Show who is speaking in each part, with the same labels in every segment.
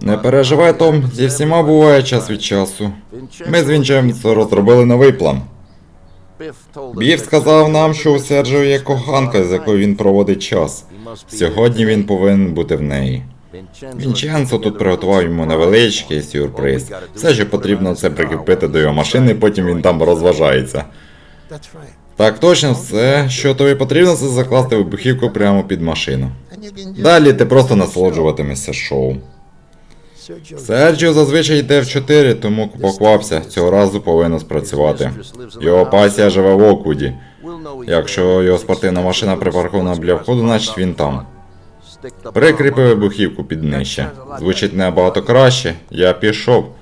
Speaker 1: Не переживай, Том, зі всіма буває час від часу. Ми з Вінченцо розробили новий план. Біф сказав нам, що у Серджіо є коханка, з якою він проводить час. Сьогодні він повинен бути в неї. Вінченцо тут приготував йому невеличкий сюрприз. Все, що потрібно, це прикріпити до його машини, потім він там розважається. Так точно, все, що тобі потрібно, це закласти вибухівку прямо під машину. Далі ти просто насолоджуватимешся шоу. Серджіо зазвичай йде в 4, тому поквапся, цього разу повинно спрацювати. Його пасія живе в Оквуді. Якщо його спортивна машина припаркована біля входу, значить він там. Прикріпи вибухівку під нижче. Звучить набагато краще, я пішов.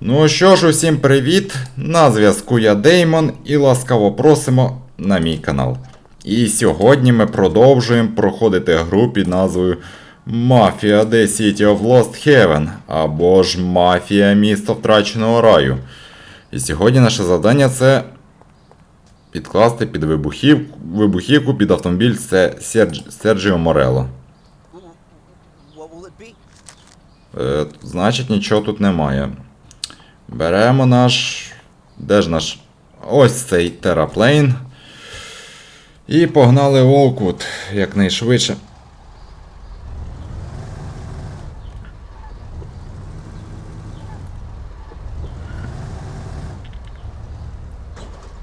Speaker 1: Ну що ж, усім привіт! На зв'язку я Деймон і ласкаво просимо на мій канал. І сьогодні ми продовжуємо проходити гру під назвою Mafia The City of Lost Heaven або ж Мафія місто втраченого раю. І сьогодні наше завдання це підкласти під вибухів... вибухівку під автомобіль це Сердж... Серджіо Морело. Е, значить, нічого тут немає. Беремо наш. Де ж наш? Ось цей тераплейн. І погнали в Олкут якнайшвидше.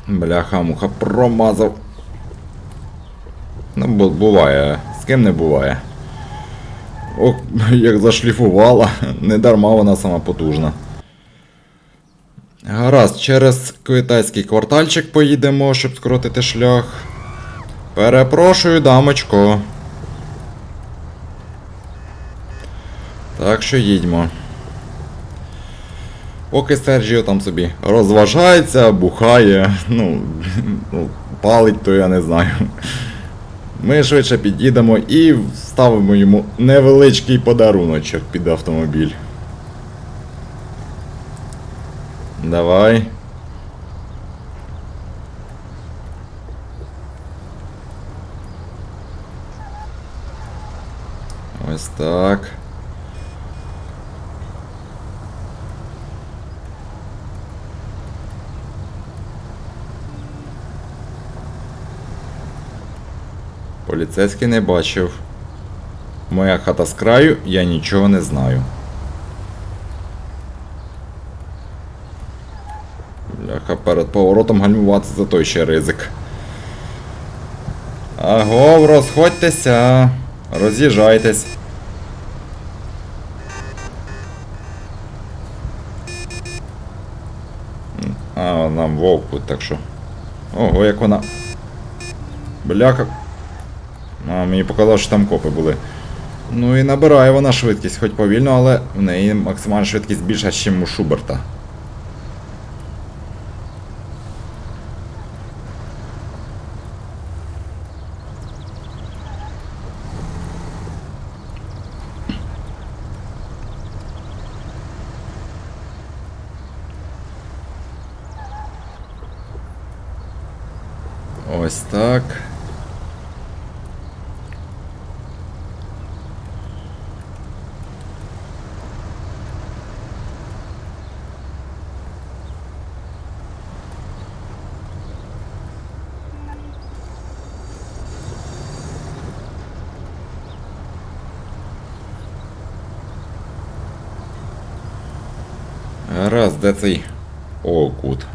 Speaker 1: Бляха, муха промазав. Ну, буває. З ким не буває. Ох, як зашліфувала, не дарма вона сама потужна. Гаразд, через китайський квартальчик поїдемо, щоб скоротити шлях. Перепрошую, дамочко. Так що їдьмо. Поки Серджіо там собі розважається, бухає, ну, ну, палить, то я не знаю. Ми швидше під'їдемо і вставимо йому невеличкий подаруночок під автомобіль. Давай. Ось так. Поліцейський не бачив. Моя хата з краю, я нічого не знаю. Бляха, перед поворотом гальмувати за той ще ризик. Агов, розходьтеся. Роз'їжджайтесь. А, нам вовку, так що. Ого, як вона. Бляха. А, мені показалось, що там копи були. Ну і набирає вона швидкість, хоч повільно, але в неї максимальна швидкість більша, ніж у Шуберта. Ось так. Раз, де цей окут?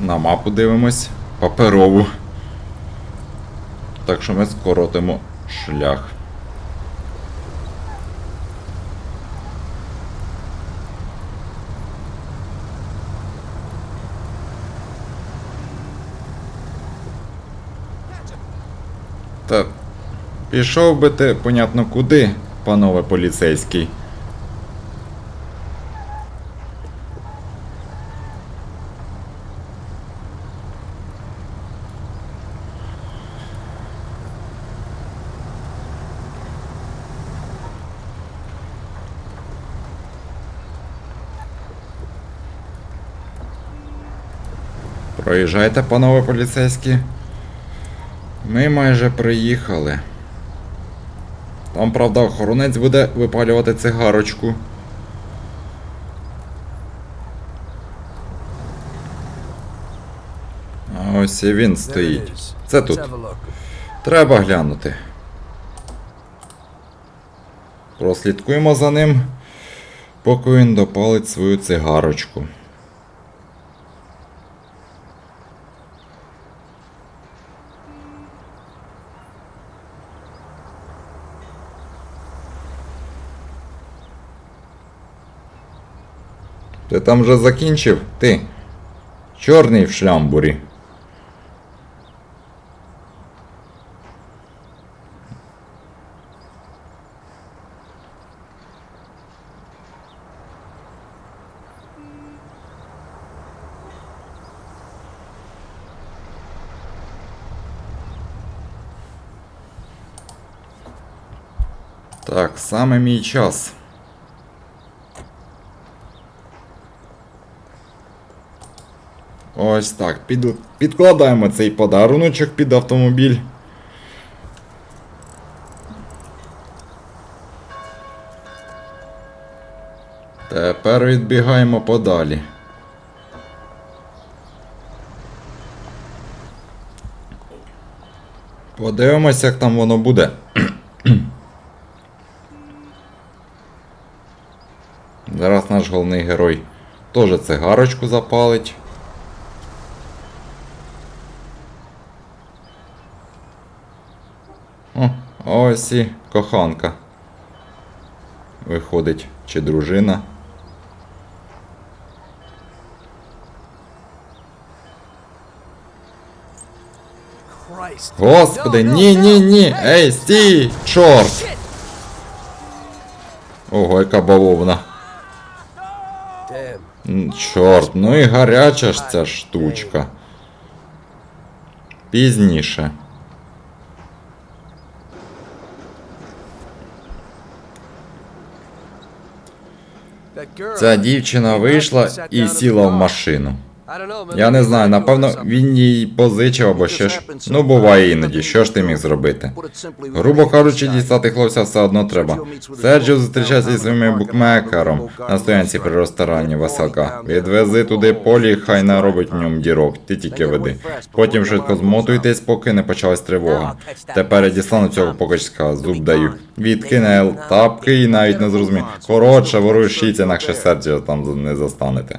Speaker 1: На мапу дивимось. Паперову. Так що ми скоротимо шлях. Так. Пішов би ти, понятно, куди, панове поліцейський. Проїжджайте, панове поліцейські. Ми майже приїхали. Там, правда, охоронець буде випалювати цигарочку. А ось і він стоїть. Це тут. Треба глянути. Прослідкуємо за ним, поки він допалить свою цигарочку. Ти там вже закінчив? Ти. Чорний в шлямбурі. Так, саме мій час. Ось так. Під... Підкладаємо цей подаруночок під автомобіль. Тепер відбігаємо подалі. Подивимось, як там воно буде. Зараз наш головний герой теж цигарочку запалить. Ось і коханка. Виходить, чи дружина. Господи, ні, ні, ні! Ей, стій! Чорт! Ого, яка бавовна. Чорт, ну і гаряча ж ця штучка. Пізніше. Ця дівчина вийшла і сіла в машину. Я не знаю, напевно, він їй позичив або ще ж. Ну, буває іноді, що ж ти міг зробити? Грубо кажучи, дістати хлопця все одно треба. Серджіо зустрічається зі своїм букмекером на стоянці при ресторані Веселка. Відвези туди полі, хай наробить в ньому дірок, ти тільки веди. Потім швидко змотуйтесь, поки не почалась тривога. Тепер я дістану цього покачка, зуб даю. Відкине тапки і навіть не зрозумів. Коротше, ворушіться, інакше Серджіо там не застанете.